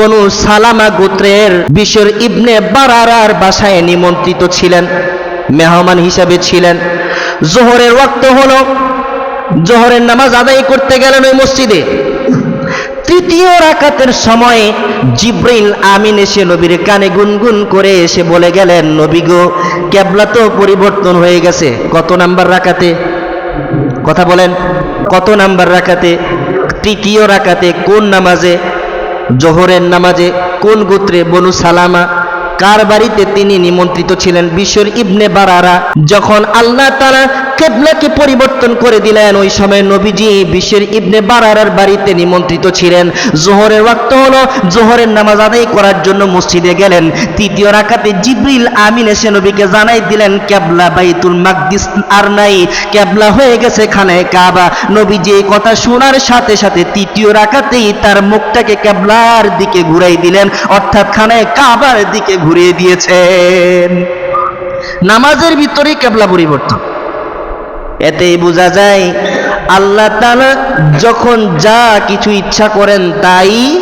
বনু সালামা গোত্রের বিশর ইবনে বারারার বাসায় নিমন্ত্রিত ছিলেন, মেহমান হিসাবে ছিলেন। জোহরের ওয়াক্ত হলো, জোহরের নামাজ আদায় করতে গেলেন ওই মসজিদে। তৃতীয় রাকাতের সময় জিব্রাইল আমিন এসে নবীর কানে গুনগুন করে এসে বলে গেলেন, নবী গো ক্যাবলা তো পরিবর্তন হয়ে গেছে। কত নাম্বার রাকাতে? কথা বলেন, কত নাম্বার রাকাতে? তৃতীয় রাকাতে কোন নামাজে জোহরের নামাজে কোন গোত্রে বনু সালামা? কার বাড়িতে তিনি নিমন্ত্রিত ছিলেন? বিশ্বর ইবনে বারারা, যখন আল্লাহ তারা কেবলাকে পরিবর্তন করে দিলেন। ওই সময় নবীজি বিশ্বের ইবনে বারারার বাড়িতে নিমন্ত্রিত ছিলেন। জোহরের ওয়াক্ত হলো, জোহরের নামাজ আদায় করার জন্য মসজিদে গেলেন। তৃতীয় রাকাতে জিব্রিল আমিন এসে নবীকে জানাই দিলেন ক্যাবলা বাইতুল মাকদিস আর নাই ক্যাবলা হয়ে গেছে খানায় কাবা। নবীজি এই কথা শোনার সাথে সাথে তৃতীয় রাকাতেই তার মুখটাকে ক্যাবলার দিকে ঘুরাই দিলেন, অর্থাৎ খানায় কাবার দিকে ঘুরিয়ে দিয়েছেন। নামাজের ভিতরেই ক্যাবলা পরিবর্তন। এতেই বোঝা যায় আল্লাহ তাআলা যখন যা কিছু ইচ্ছা করেন তাই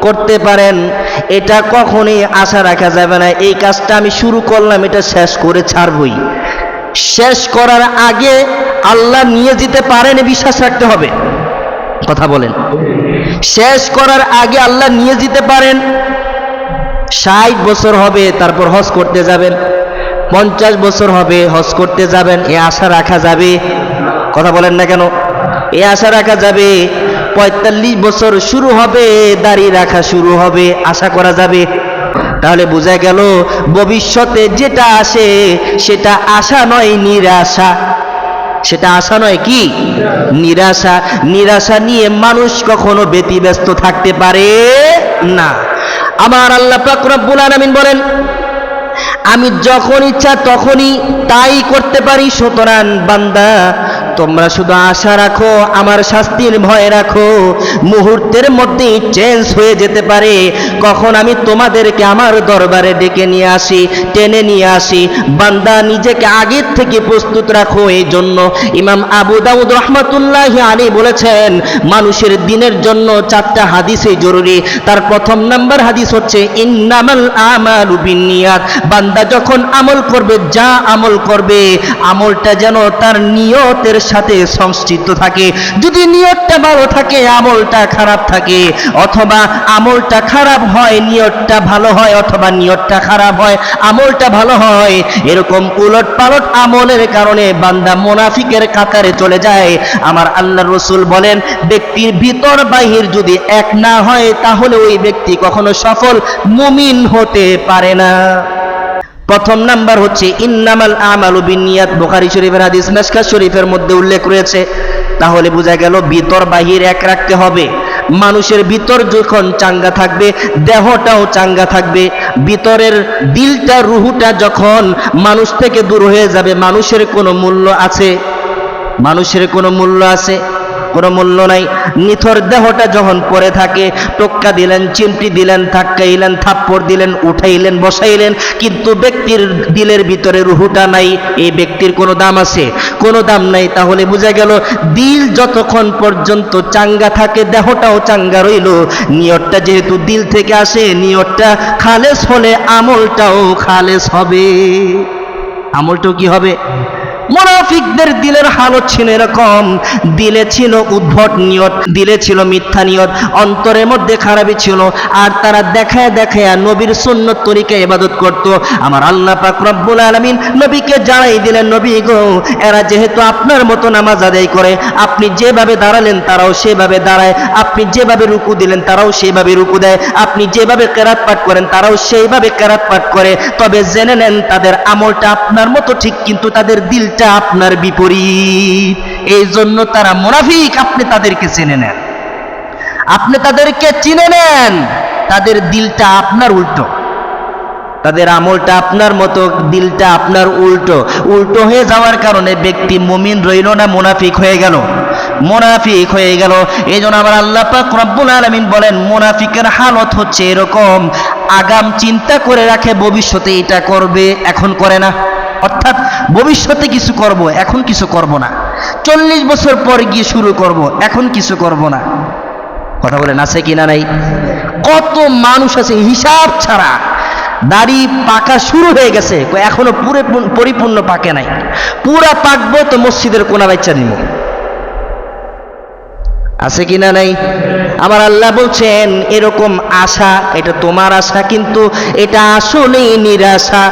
করতে পারেন। এটা কখনই আশা রাখা যাবে না। এই কাজটা আমি শুরু করলাম, এটা শেষ করে ছাড়বই। শেষ করার আগে আল্লাহ নিয়ে যেতে পারেন বিশ্বাস রাখতে হবে। কথা বলেন। শেষ করার আগে আল্লাহ নিয়ে যেতে পারেন। ষাট বছর হবে, তারপর হজ করতে যাবেন। পঞ্চাশ বছর হবে, হজ করতে যাবেন, এ আশা রাখা যাবে। কথা বলেন না কেন? এ আশা রাখা যাবে, পঁয়তাল্লিশ বছর শুরু হবে, দাড়ি রাখা শুরু হবে, আশা করা যাবে। তাহলে বোঝা গেল, ভবিষ্যতে যেটা আসে, সেটা আশা নয়, নিরাশা। সেটা আশা নয় কি? নিরাশা। নিরাশা নিয়ে মানুষ কখনো ব্যতিব্যস্ত থাকতে পারে না। আমার আল্লাহ পাক রব্বুল আলামিন বলেন আমি যখন ইচ্ছা তখনই তাই করতে পারি সুতরাং বান্দা তোমরা শুধু আশা রাখো, আমার শাস্তির ভয় রাখো। মুহূর্তের মধ্যেই চেঞ্জ হয়ে যেতে পারে। কখন আমি তোমাদেরকে আমার দরবারে ডেকে নিয়ে আসি, টেনে নিয়ে আসি। বান্দা নিজেকে আগের থেকে প্রস্তুত রাখো এই জন্য ইমাম আবু দাউদ রহমতুল্লাহ আলী বলেছেন, মানুষের দিনের জন্য চারটা হাদিসই জরুরি। তার প্রথম নাম্বার হাদিস হচ্ছে, ইন্নামাল আমালু বিন্নিয়াত। বান্দা যখন আমল করবে, যা আমল করবে, আমলটা যেন তার নিয়তের সাথে সংশ্লিষ্ট থাকে। যদি নিয়তটা ভালো থাকে, আমলটা খারাপ থাকে, অথবা আমলটা খারাপ হয়, নিয়তটা ভালো হয়, অথবা নিয়তটা খারাপ হয়, আমলটা ভালো হয়, এরকম উলট পালট আমলের কারণে বান্দা মোনাফিকের কাতারে চলে যায়। আমার আল্লাহ রসুল বলেন, ব্যক্তির ভিতর বাহির যদি এক না হয়, তাহলে ওই ব্যক্তি কখনো সফল মুমিন হতে পারে না। প্রথম নাম্বার হচ্ছে, ইন্নামাল আমালু বিনিয়াত। বুখারী শরীফের হাদিস মেশকাত শরীফের মধ্যে উল্লেখ রয়েছে। তাহলে বোঝা গেল, ভিতর বাহির এক রাখতে হবে। মানুষের ভিতর যখন চাঙ্গা থাকবে, দেহটাও চাঙ্গা থাকবে। ভিতরের দিলটা, রুহুটা যখন মানুষ থেকে দূর হয়ে যাবে, মানুষের কোনো মূল্য আছে? মানুষের কোনো মূল্য আছে? কোনো মূল্য নাই। নিথর দেহটা যখন পড়ে থাকে, টোক্কা দিলেন, চিমটি দিলেন, ধাক্কাইলেন, থাপ্পড় দিলেন, উঠাইলেন, বসাইলেন, কিন্তু ব্যক্তির দিলের ভিতরে রুহুটা নাই, এই ব্যক্তির কোনো দাম আছে? কোনো দাম নাই। তাহলে বোঝা গেল, দিল যতক্ষণ পর্যন্ত চাঙ্গা থাকে, দেহটাও চাঙ্গা রইল। নিয়তটা যেহেতু দিল থেকে আসে, নিয়তটা খালেস হলে আমলটাও খালেস হবে। আমলটাও কি হবে? মোনাফিকদের দিলের হালত ছিল এরকম। দিলে ছিল উদ্ভট নিয়ত, দিলে ছিল মিথ্যা নিয়ত, অন্তরের মধ্যে খারাপই ছিল। আর তারা দেখায় দেখায় নবীর সুন্নত তরিকা ইবাদত করত। আমার আল্লাহ পাক রব্বুল আলামিন নবীকে জানাই দিলেন, নবী গো, এরা যেহেতু আপনার মতো নামাজ আদায় করে, আপনি যেভাবে দাঁড়ালেন তারাও সেভাবে দাঁড়ায়। আপনি যেভাবে রুকু দিলেন তারাও সেইভাবে রুকু দেয়। আপনি যেভাবে কেরাত পাঠ করেন তারাও সেইভাবে কেরাত পাঠ করে। তবে জেনে নেন, তাদের আমলটা আপনার মতো ঠিক, কিন্তু তাদের দিলটা আপনার বিপরীত। এই জন্য তারা মুনাফিক, আপনি তাদেরকে চেনে নেন। আপনি তাদেরকে চিনে নেন, তাদের দিলটা আপনার উল্টো। তাদের আমলটা আপনার মতো, দিলটা আপনার উল্টো। উল্টো হয়ে যাওয়ার কারণে ব্যক্তি মুমিন রইল না, মুনাফিক হয়ে গেল। মোনাফিক হয়ে গেল। এই জন্য আমার আল্লাহ পাক রব্বুল আলামিন বলেন, মুনাফিকের হালত হচ্ছে এরকম, আগাম চিন্তা করে রাখে, ভবিষ্যতে এটা করবে, এখন করে না। অর্থাৎ ভবিষ্যতে কিছু করব, এখন কিছু করব না। চল্লিশ বছর পর গিয়ে শুরু করব, এখন কিছু করব না। কথা বলেন, আছে কি না নাই? কত মানুষ আছে হিসাব ছাড়া দাড়ি পাকা শুরু হয়ে গেছে এখনও পুরে পরিপূর্ণ পাকে নাই। পুরা পাকবো তো মসজিদের কোনা বাচ্চা নিব আছে কি না নাই? আমার আল্লাহ বলছেন, এরকম আশা, এটা তোমার আশা, কিন্তু এটা আসলেই নিরাশা।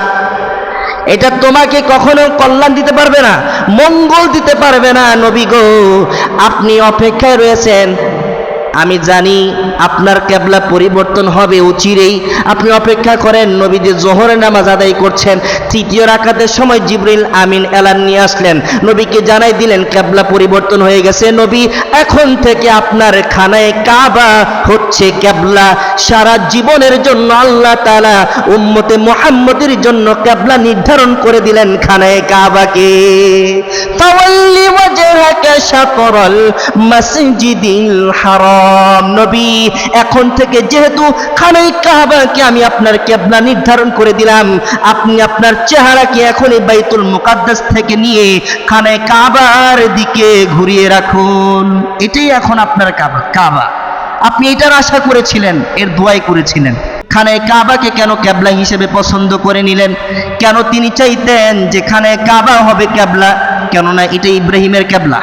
এটা তোমাকে কখনো কল্যাণ দিতে পারবে না, মঙ্গল দিতে পারবে না নবী গো। আপনি অপেক্ষায় রয়েছেন। আমি জানি আপনার ক্যাবলা পরিবর্তন হবে উচিরেই। আপনি অপেক্ষা করেন নবী যে জোহরের নামাজ আদায় করছেন। তৃতীয় রাকাতের সময় জিবরিল আমিন এলান নিয়ে আসলেন। নবীকে জানাই দিলেন ক্যাবলা পরিবর্তন হয়ে গেছে। নবী, এখন থেকে আপনার খানায় কাবা হচ্ছে ক্যাবলা সারা জীবনের জন্য আল্লাহ তালা উম্মতে মোহাম্মদের জন্য ক্যাবলা নির্ধারণ করে দিলেন খানায় কাবাকে। ফাওয়াল্লি ওয়াজহাকা শাতরাল মাসজিদিল হারাম। নবী, এখন থেকে যেহেতু খানায় কাবাকে আমি আপনার ক্যাবলা নির্ধারণ করে দিলাম, আপনি আপনার চেহারাকে এখন এই বাইতুল মুকাদ্দাস থেকে নিয়ে খানায় কাবার দিকে ঘুরিয়ে রাখুন। এটাই এখন আপনার কাবা কাবা। আপনি এটার আশা করেছিলেন, এর দোয়াই করেছিলেন। খানায় কাবাকে কেন ক্যাবলা হিসেবে পছন্দ করে নিলেন? কেন তিনি চাইতেন যে খানায় কাবা হবে ক্যাবলা কেননা এটা ইব্রাহিমের ক্যাবলা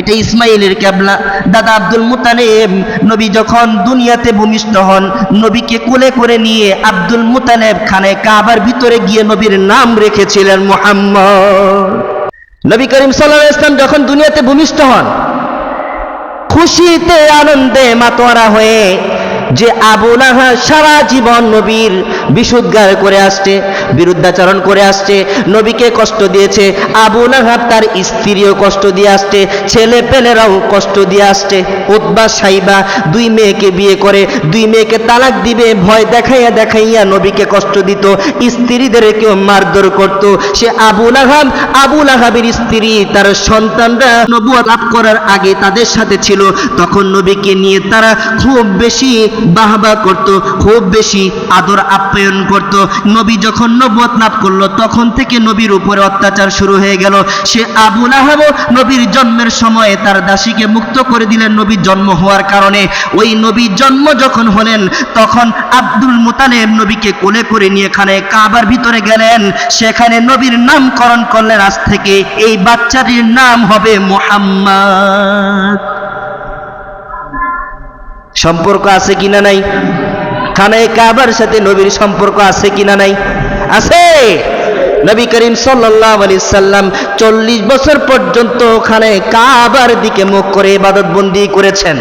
এটা ইসমাইলের ক্যাবলা দাদা আব্দুল মুতালেব, নবী যখন দুনিয়াতে ভূমিষ্ঠ হন, নবীকে কোলে করে নিয়ে আব্দুল মুতালেব খানে কাবার ভিতরে গিয়ে নবীর নাম রেখেছিলেন মোহাম্মদ। নবী করিম সাল্লাহ ইসলাম যখন দুনিয়াতে ভূমিষ্ঠ হন, খুশিতে, আনন্দে মাতোয়ারা হয়ে যে আবু লাহা সারা জীবন নবীর বিশুদ্ধার করে আসছে, বিরুদ্ধাচরণ করে আসছে, নবীকে কষ্ট দিয়েছে, আবু লাহাব তার স্ত্রীও কষ্ট দিয়ে আসছে, ছেলে পেলেরাও কষ্ট দিয়ে আসছে উদ্বা সাইবা দুই মেয়েকে বিয়ে করে, দুই মেয়েকে তালাক দিবে, ভয় দেখাইয়া দেখাইয়া নবীকে কষ্ট দিত, স্ত্রীদেরকেও মারধর করত। সে আবু লাহাব আবু লাহাবের স্ত্রী, তার সন্তানরা নবুয়া লাভ করার আগে তাদের সাথে ছিল, তখন নবীকে নিয়ে তারা খুব বেশি বাহবা করত, খুব বেশি আদর আপ্যায়ন করত। নবী যখন নবুয়াত লাভ করল, তখন থেকে নবীর উপরে অত্যাচার শুরু হয়ে গেল। সে আবু লাহাব নবীর জন্মের সময়ে তার দাসীকে মুক্ত করে দিলেন নবীর জন্ম হওয়ার কারণে। ওই নবীর জন্ম যখন হলেন, তখন আব্দুল মুতালেব নবীকে কোলে করে নিয়ে এখানে কাবার ভিতরে গেলেন। সেখানে নবীর নামকরণ করলেন, আজ থেকে এই বাচ্চাটির নাম হবে মোহাম্মদ। সম্পর্ক আছে কিনা নাই? খানায় কাবার সাথে নবীর সম্পর্ক আছে কিনা নাই? আছে। নবী করিম সাল্লাল্লাহু আলাইহি সাল্লাম চল্লিশ বছর পর্যন্ত ওখানে কাবার দিকে মুখ করে ইবাদত বন্দি করেছেন।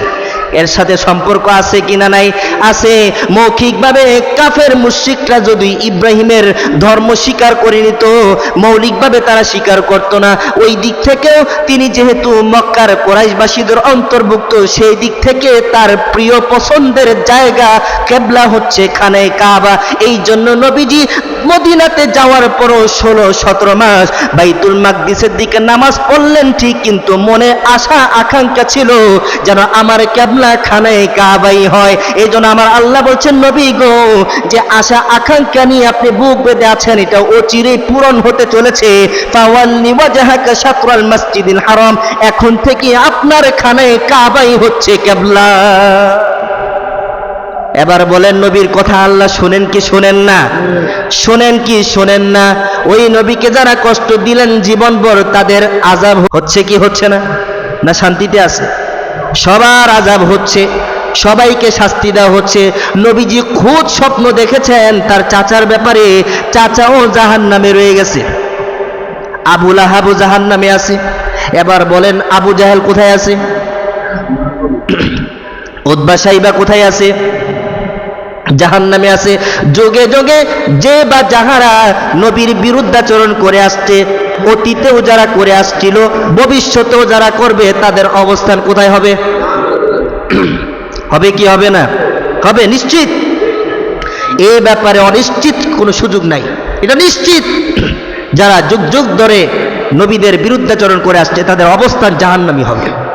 এর সাথে সম্পর্ক আছে কিনা নাই? আছে। মৌখিকভাবে কাফের মুশরিকরা যদি ইব্রাহিমের ধর্ম স্বীকার করে নিত, মৌলিকভাবে তারা স্বীকার করত না। ওই দিক থেকেও তিনি যেহেতু মক্কার কোরাইশবাসীদের অন্তর্ভুক্ত, সেই দিক থেকে তার প্রিয় পছন্দের জায়গা কেবলা হচ্ছে খানে কাবা। এই জন্য নবীজি মদিনাতে যাওয়ার পরও ষোলো, সতেরো মাস বাইতুল মাকদিসের দিকে নামাজ পড়লেন ঠিক, কিন্তু মনে আশা, আকাঙ্ক্ষা ছিল যেন আমার ক্যাবলা খানায় কাবাই হয়। এই জন্য আমার আল্লাহ বলছেন, নবী গো, যে আশা, আকাঙ্ক্ষা নিয়ে আপনি বুক বেঁধে আছেন, এটা অচিরেই পূরণ হতে চলেছে। ওয়াজহাকা হারাম। এখন থেকে আপনার খানায় কাবাই হচ্ছে ক্যাবলা এবার বলেন, নবীর কথা আল্লাহ শোনেন কি শোনেন না? শোনেন কি শোনেন না? ওই নবীকে যারা কষ্ট দিলেন জীবনভর, তাদের আজাব হচ্ছে কি হচ্ছে না? না, শান্তিতে আছে। সবার আজাব হচ্ছে, সবাইকে শাস্তি দেওয়া হচ্ছে। নবীজি খুদ স্বপ্ন দেখেছেন, তার চাচার ব্যাপারে চাচাও জাহান নামে রয়ে গেছে। আবুল আহাবু জাহান নামে আছে। এবার বলেন, আবু জাহেল কোথায় আছে? উদ্বা কোথায় আছে? জাহান নামে আছে। যোগে যোগে যে বা যাহারা নবীর বিরুদ্ধাচরণ করে আসছে, অতীতেও যারা করে আসছিল, ভবিষ্যতেও যারা করবে, তাদের অবস্থান কোথায় হবে? হবে কি হবে না? হবে নিশ্চিত। এ ব্যাপারে অনিশ্চিত কোনো সুযোগ নাই। এটা নিশ্চিত। যারা যুগ যুগ ধরে নবীদের বিরুদ্ধাচরণ করে আসছে, তাদের অবস্থান জাহান্নামি হবে।